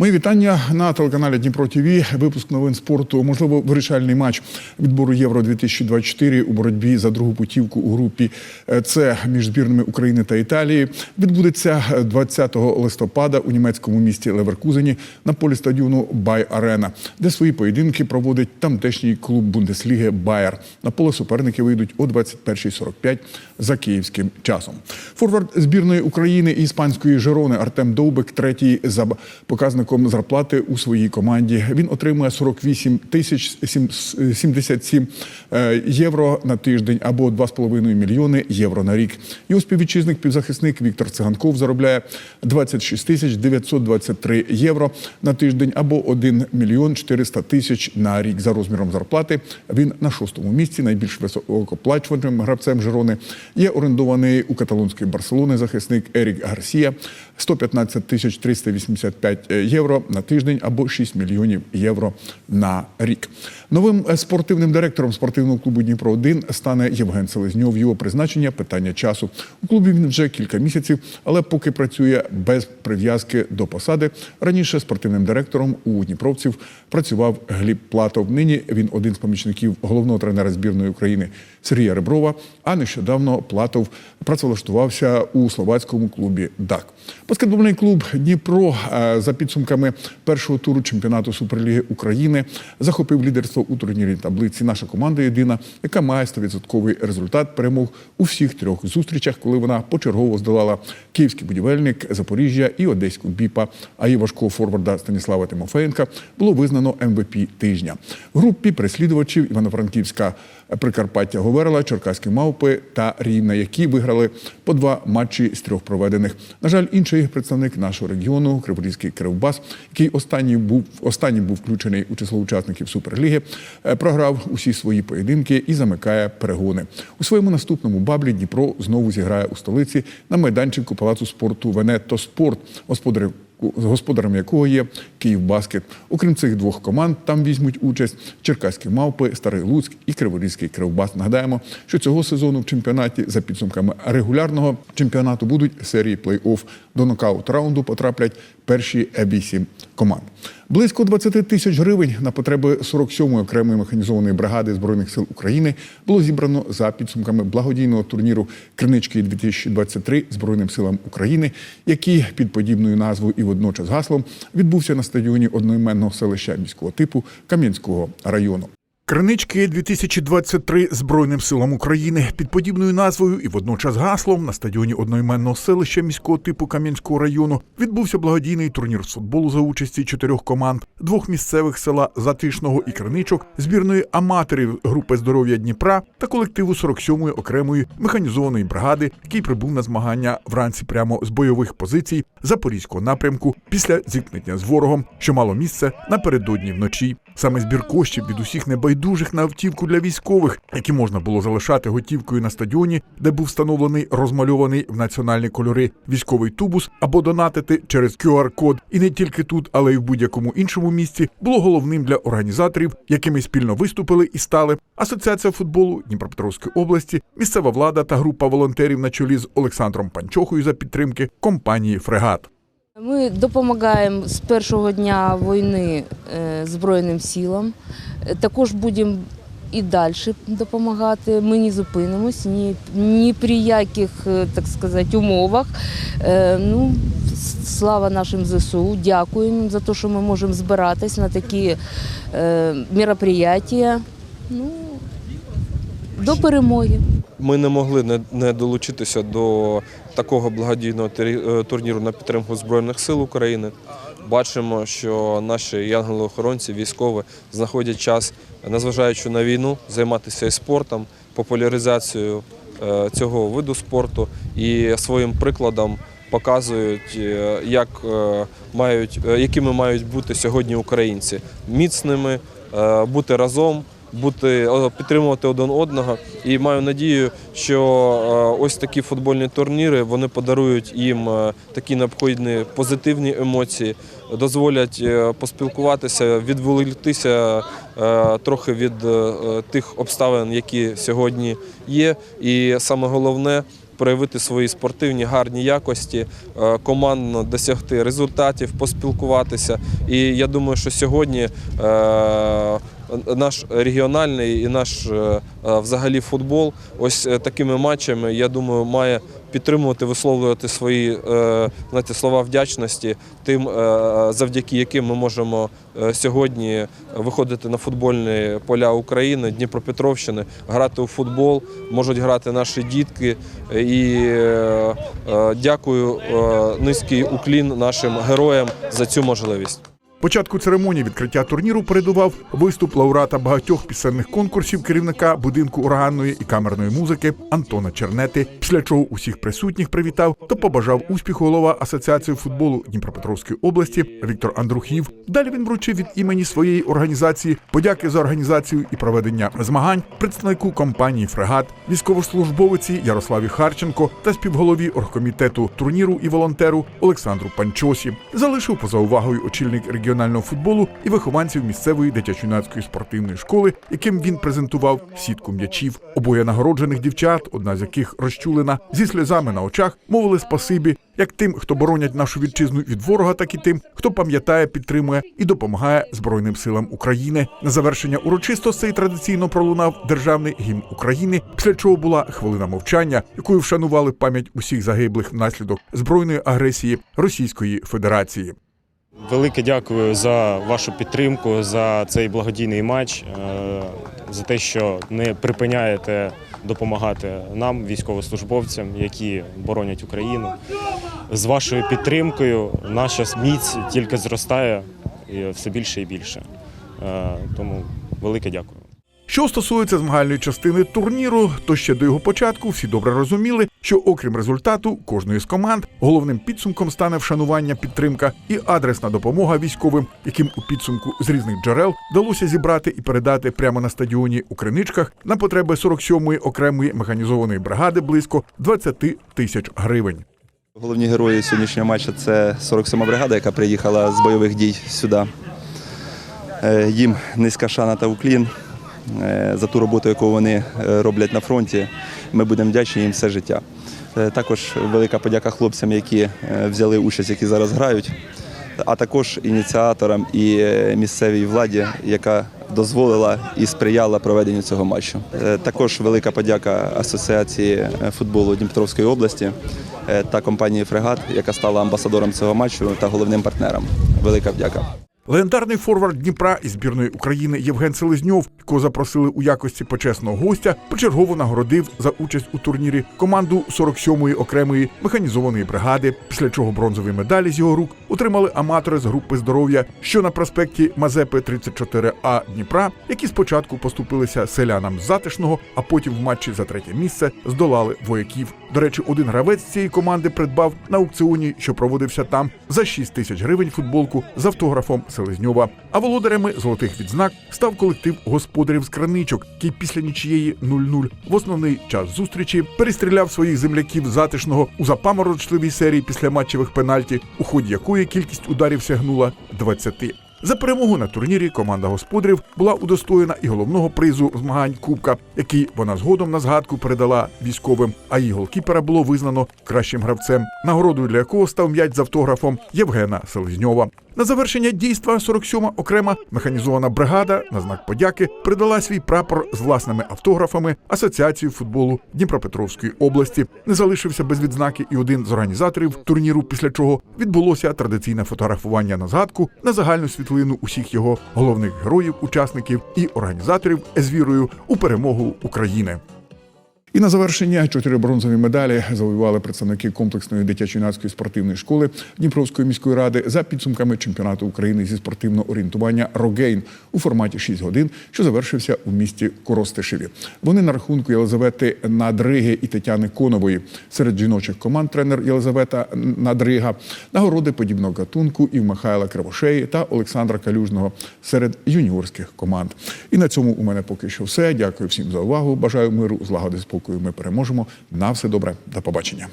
Мої вітання на телеканалі Дніпро ТВ. Випуск новин спорту. Можливо, вирішальний матч відбору Євро 2024 у боротьбі за другу путівку у групі С між збірними України та Італії. Відбудеться 20 листопада у німецькому місті Леверкузені на полі стадіону Бай Арена, де свої поєдинки проводить тамтешній клуб Бундесліги Байер. На поле суперники вийдуть о 21.45 за київським часом. Форвард збірної України і іспанської Жерони Артем Довбик, третій за показником зарплати у своїй команді. Він отримує 48 тисяч 77 е, євро на тиждень або 2,5 мільйони євро на рік. Його співвітчизник півзахисник Віктор Циганков заробляє 26 тисяч 923 євро на тиждень або 1 мільйон 400 тисяч на рік за розміром зарплати. Він на шостому місці, найбільш високоплачуваним гравцем Жерони. Є орендований у каталонської Барселони захисник Ерік Гарсія 115 тисяч 385 євро на тиждень або 6 мільйонів євро на рік. Новим е, спортивним директором спортивного клубу Дніпро 1 стане Євген Селезньов. Його призначення питання часу. У клубі він вже кілька місяців, але поки працює без прив'язки до посади. Раніше спортивним директором у Дніпровців працював Гліб Платов. Нині він один з помічників головного тренера збірної України Сергія Реброва. А нещодавно Платов працевлаштувався у словацькому клубі ДАК. Баскетбольний клуб Дніпро е, за підсумками першого туру чемпіонату Суперліги України захопив лідерство у турнірі таблиці. Наша команда єдина, яка має 100% результат перемог у всіх трьох зустрічах, коли вона почергово здолала київський будівельник Запоріжжя і Одеську Біпа. А її важкого форварда Станіслава Тимофеєнка було визнано МВП тижня. В групі переслідувачів Івано-Франківська Прикарпаття Говерла, Черкаські мавпи та Рівна, які виграли по два матчі з трьох проведених. На жаль, інший представник нашого регіону, Криворізький Кривбас, який останній був останнім був включений у число учасників Суперліги, е, програв усі свої поєдинки і замикає перегони. У своєму наступному баблі Дніпро знову зіграє у столиці на майданчику палацу спорту Венето Спорт, господарів господарем якого є Київбаскет. Окрім цих двох команд, там візьмуть участь Черкаські мавпи, Старий Луцьк і Криворізький Кривбас. Нагадаємо, що цього сезону в чемпіонаті за підсумками регулярного чемпіонату будуть серії плей-офф. До нокаут раунду потраплять перші вісім команд. Близько 20 тисяч гривень на потреби 47-ї окремої механізованої бригади збройних сил України було зібрано за підсумками благодійного турніру Кринички 2023 Збройним силам України, який під подібною назвою і водночас гаслом відбувся на стадіоні одноіменного селища міського типу Кам'янського району. Кринички 2023 Збройним силам України під подібною назвою і водночас гаслом на стадіоні одноіменного селища міського типу Кам'янського району відбувся благодійний турнір з футболу за участі чотирьох команд, двох місцевих села Затишного і Криничок, збірної аматорів групи здоров'я Дніпра та колективу 47-ї окремої механізованої бригади, який прибув на змагання вранці прямо з бойових позицій запорізького напрямку після зіткнення з ворогом, що мало місце напередодні вночі. Саме збір коштів від усіх небайдужих на автівку для військових, які можна було залишати готівкою на стадіоні, де був встановлений розмальований в національні кольори військовий тубус, або донатити через QR-код. І не тільки тут, але й в будь-якому іншому місці було головним для організаторів, якими спільно виступили і стали Асоціація футболу Дніпропетровської області, місцева влада та група волонтерів на чолі з Олександром Панчохою за підтримки компанії Фрегат. Ми допомагаємо з першого дня війни е, Збройним силам. Е, Також будемо і далі допомагати. Ми не зупинимось ні, ні при яких, е, так сказати, умовах. Ну, слава нашим ЗСУ, дякуємо за те, що ми можемо збиратись на такі мероприятия. Ну, до перемоги. Ми не могли не, долучитися до такого благодійного е, турніру на підтримку Збройних сил України. Бачимо, що наші янголи-охоронці, військові знаходять час, незважаючи на війну, займатися і спортом, популяризацією е, цього виду спорту і своїм прикладом показують, е, як мають, якими мають бути сьогодні українці міцними, бути разом бути підтримувати один одного. І маю надію, що е, ось такі футбольні турніри вони подарують їм е, такі необхідні позитивні емоції, дозволять е, поспілкуватися, відволіктися трохи від тих обставин, які сьогодні є. І саме головне проявити свої спортивні гарні якості, командно досягти результатів, поспілкуватися. І я думаю, що сьогодні наш регіональний і наш е, е, взагалі футбол ось е, такими матчами, я думаю, має підтримувати, висловлювати свої знаєте, слова вдячності тим, завдяки яким ми можемо сьогодні виходити на футбольні поля України, Дніпропетровщини, грати у футбол, можуть грати наші дітки. І дякую низький уклін нашим героям за цю можливість. Початку церемонії відкриття турніру передував виступ лауреата багатьох пісенних конкурсів керівника будинку органної і камерної музики Антона Чернети. Після чого усіх присутніх привітав та побажав успіху голова Асоціації футболу Дніпропетровської області Віктор Андрухів. Далі він вручив від імені своєї організації подяки за організацію і проведення змагань представнику компанії Фрегат, військовослужбовиці Ярославі Харченко та співголові оргкомітету турніру і волонтеру Олександру Панчосі. Залишив поза увагою очільник регіонального футболу і вихованців місцевої дитячо-юнацької спортивної школи, яким він презентував сітку м'ячів. Обоє нагороджених дівчат, одна з яких розчулена, зі сльозами на очах, мовили спасибі як тим, хто боронять нашу вітчизну від ворога, так і тим, хто пам'ятає, підтримує і допомагає Збройним силам України. На завершення урочистостей традиційно пролунав державний гімн України, після чого була хвилина мовчання, якою вшанували пам'ять усіх загиблих внаслідок збройної агресії Російської Федерації. Велике дякую за вашу підтримку, за цей благодійний матч, е, за те, що не припиняєте допомагати нам, військовослужбовцям, які боронять Україну. З вашою підтримкою наша міць тільки зростає все більше і більше. Е, Тому велике дякую. Що стосується змагальної частини турніру, то ще до його початку всі добре розуміли, що окрім результату кожної з команд головним підсумком стане вшанування, підтримка і адресна допомога військовим, яким у підсумку з різних джерел вдалося зібрати і передати прямо на стадіоні у Криничках на потреби 47-ї окремої механізованої бригади близько 20 тисяч гривень. Головні герої сьогоднішнього матчу це 47-ма бригада, яка приїхала з бойових дій сюди. Е, Їм низька шана та уклін за ту роботу, яку вони е, роблять на фронті. Ми будемо вдячні їм все життя. Е, Також велика подяка хлопцям, які е, взяли участь, які зараз грають, а також ініціаторам і е, місцевій владі, яка дозволила і сприяла проведенню цього матчу. Е, Також велика подяка Асоціації е, футболу Дніпропетровської області е, та компанії Фрегат, яка стала амбасадором цього матчу та головним партнером. Велика вдяка. Легендарний форвард Дніпра із збірної України Євген Селезньов, якого запросили у якості почесного гостя, почергово нагородив за участь у турнірі команду 47-ї окремої механізованої бригади. Після чого бронзові медалі з його рук отримали аматори з групи здоров'я, що на проспекті Мазепи 34А Дніпра, які спочатку поступилися селянам з затишного, а потім в матчі за третє місце здолали вояків. До речі, один гравець цієї команди придбав на аукціоні, що проводився там, за 6 тисяч гривень футболку з автографом Селезньова. А володарями золотих відзнак став колектив господарів з краничок, який після нічієї 0-0 в основний час зустрічі перестріляв своїх земляків затишного у запаморочливій серії після матчевих пенальті, у ході якої кількість ударів сягнула 20. За перемогу на турнірі команда господарів була удостоєна і головного призу змагань Кубка, який вона згодом на згадку передала військовим. А її голкіпера було визнано кращим гравцем, нагородою для якого став м'яч з автографом Євгена Селезньова. На завершення дійства 47-ма окрема механізована бригада на знак подяки придала свій прапор з власними автографами Асоціації футболу Дніпропетровської області. Не залишився без відзнаки і один з організаторів турніру, після чого відбулося традиційне фотографування на згадку на загальну світлину усіх його головних героїв, учасників і організаторів з вірою у перемогу України. І на завершення чотири бронзові медалі завоювали представники комплексної дитячо-юнацької спортивної школи Дніпровської міської ради за підсумками чемпіонату України зі спортивного орієнтування Рогейн у форматі 6 годин, що завершився у місті Коростишеві. Вони на рахунку Єлизавети Надриги і Тетяни Конової. Серед жіночих команд тренер Єлизавета Надрига, нагороди подібного гатунку і в Михайла Кривошеї та Олександра Калюжного серед юніорських команд. І на цьому у мене поки що все. Дякую всім за увагу. Бажаю миру, злагоди, спокою. Ми переможемо. На все добре. До побачення.